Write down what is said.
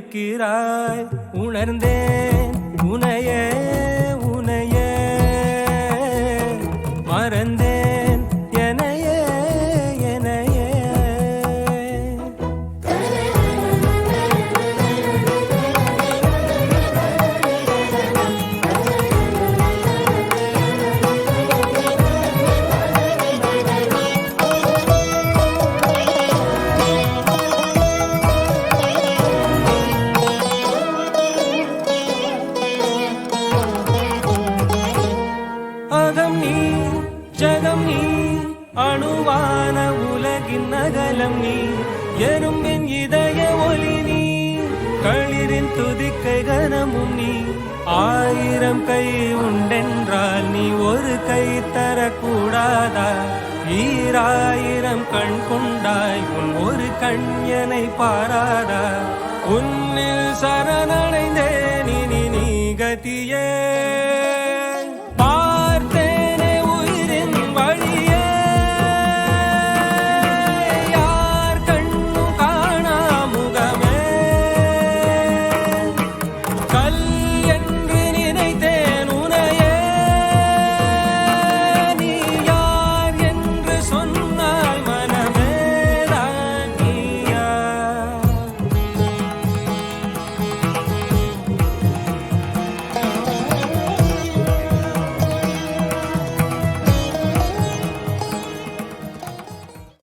இருக்கிறாய் உணர்ந்தேன் உனையே ஜகம் நீ அணுவான உலகின் அகலம் நீ எறும்பின் இதய ஒளி நீ களிரின் துதிக்கை கனமும் நீ. ஆயிரம் கை உண்டென்றால் நீ ஒரு கை தரக்கூடாதா? ஈராயிரம் கண் கொண்டாய் உன் ஒரு கண் கண்யனை பாராதா? உன்னில் சரணனை